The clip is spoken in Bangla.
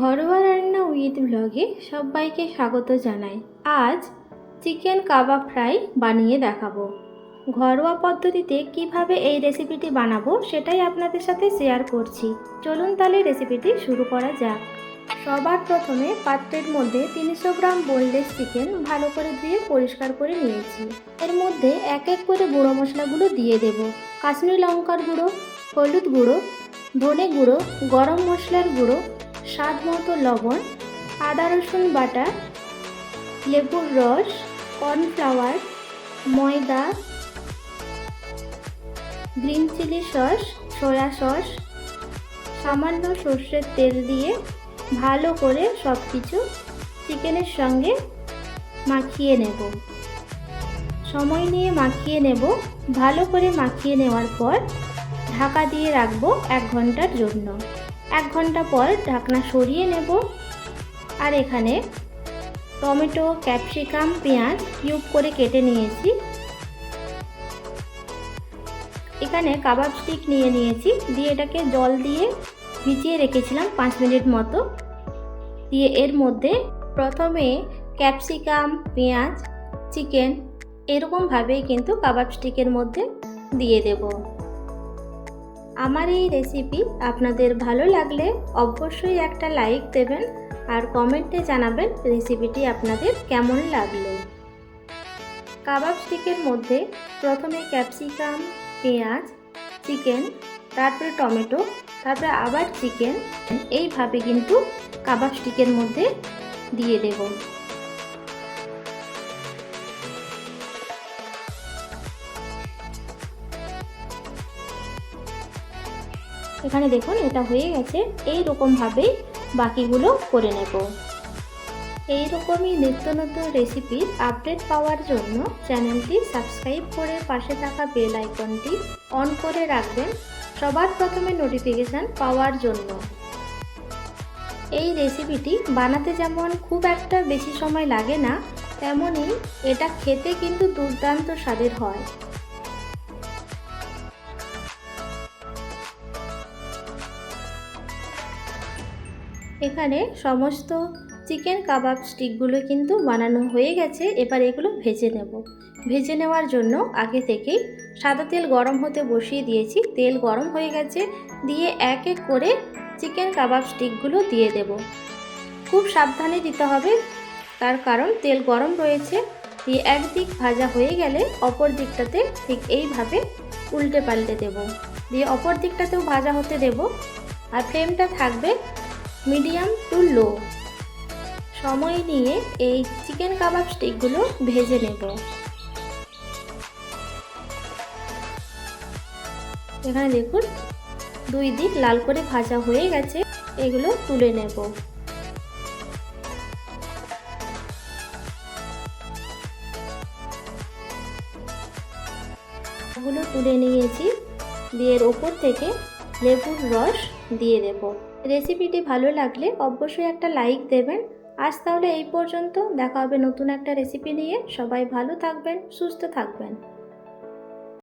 ঘরোয়া রান্না উইথ ব্লগে সবাইকে স্বাগত জানাই। আজ চিকেন কাবাব ফ্রাই বানিয়ে দেখাবো। ঘরোয়া পদ্ধতিতে কীভাবে এই রেসিপিটি বানাবো সেটাই আপনাদের সাথে শেয়ার করছি। চলুন তাহলে রেসিপিটি শুরু করা যাক। সবার প্রথমে পাত্রের মধ্যে তিনশো গ্রাম বোনলেস চিকেন ভালো করে ধুয়ে পরিষ্কার করে নিয়েছি। এর মধ্যে এক এক করে গুঁড়ো মশলাগুলো দিয়ে দেব। কাশ্মীরি লঙ্কার গুঁড়ো, হলুদ গুঁড়ো, ধনে গুঁড়ো, গরম মশলার গুঁড়ো স্বাদ মতো লবণ, আদা রসুন বাটা, লেবুর রস, কর্নফ্লাওয়ার, ময়দা, green chilli sauce, soya sauce, সামান্য সর্ষের তেল দিয়ে ভালো করে সব কিছু চিকেনের সঙ্গে মাখিয়ে নেব। সময় নিয়ে মাখিয়ে নেব। ভালো করে মাখিয়ে নেওয়ার পর ঢাকা দিয়ে রাখব এক ঘণ্টার জন্য। এক ঘণ্টা পর ঢাকনা সরিয়ে নেব। আর এখানে টমেটো, ক্যাপসিকাম, পেঁয়াজ কিউব করে কেটে নিয়েছি। এখানে কাবাব স্টিক নিয়ে নিয়েছি। দিয়ে এটাকে জল দিয়ে ভিজিয়ে রেখেছিলাম পাঁচ মিনিট মতো। দিয়ে এর মধ্যে প্রথমে ক্যাপসিকাম, পেঁয়াজ, চিকেন এরকমভাবেই কিন্তু কাবাব স্টিকের মধ্যে দিয়ে দেব। আমার এই রেসিপি আপনাদের ভালো লাগলে অবশ্যই একটা লাইক দেবেন আর কমেন্টে জানাবেন রেসিপিটি আপনাদের কেমন লাগল। কাবাব স্টিকের মধ্যে প্রথমে ক্যাপসিকাম পেঁয়াজ চিকেন তারপরে টমেটো, তারপরে আবার চিকেন এইভাবে কিন্তু কাবাব স্টিকের মধ্যে দিয়ে দেব। এখানে দেখুন, এটা হয়ে গেছে। এই রকমভাবেই বাকিগুলো করে নেব। এই রকমই নিত্য নতুন রেসিপির আপডেট পাওয়ার জন্য চ্যানেলটি সাবস্ক্রাইব করে পাশে থাকা বেল আইকনটি অন করে রাখবেন সবার প্রথমে নোটিফিকেশান পাওয়ার জন্য। এই রেসিপিটি বানাতে যেমন খুব একটা বেশি সময় লাগে না তেমনই এটা খেতে কিন্তু দুর্দান্ত স্বাদের হয়। এখানে সমস্ত চিকেন কাবাব স্টিকগুলো কিন্তু বানানো হয়ে গেছে। এবার এগুলো ভেজে নেব। ভেজে নেওয়ার জন্য আগে থেকেই সাদা তেল গরম হতে বসিয়ে দিয়েছি। তেল গরম হয়ে গেছে। দিয়ে এক এক করে চিকেন কাবাব স্টিকগুলো দিয়ে দেব। খুব সাবধানে দিতে হবে। তার কারণ তেল গরম রয়েছে। দিয়ে একদিক ভাজা হয়ে গেলে অপর দিকটাতে ঠিক এইভাবে উল্টে পাল্টে দেব। দিয়ে অপর দিকটাতেও ভাজা হতে দেব। আর ফ্লেমটা থাকবে মিডিয়াম টু লো। সময় নিয়ে এই চিকেন কাবাব স্টিকগুলো ভেজে নেব। এখানে দেখুন, দুই দিক লাল করে ভাজা হয়ে গেছে, এগুলো তুলে নেব। এগুলো তুলে নিয়েছি, দিয়ে ওপর থেকে লেবুর রস দিয়ে দেব। রেসিপিটি ভালো লাগলে অবশ্যই একটা লাইক দেবেন। আজ তাহলে এই পর্যন্ত। দেখা হবে নতুন একটা রেসিপি নিয়ে। সবাই ভালো থাকবেন, সুস্থ থাকবেন।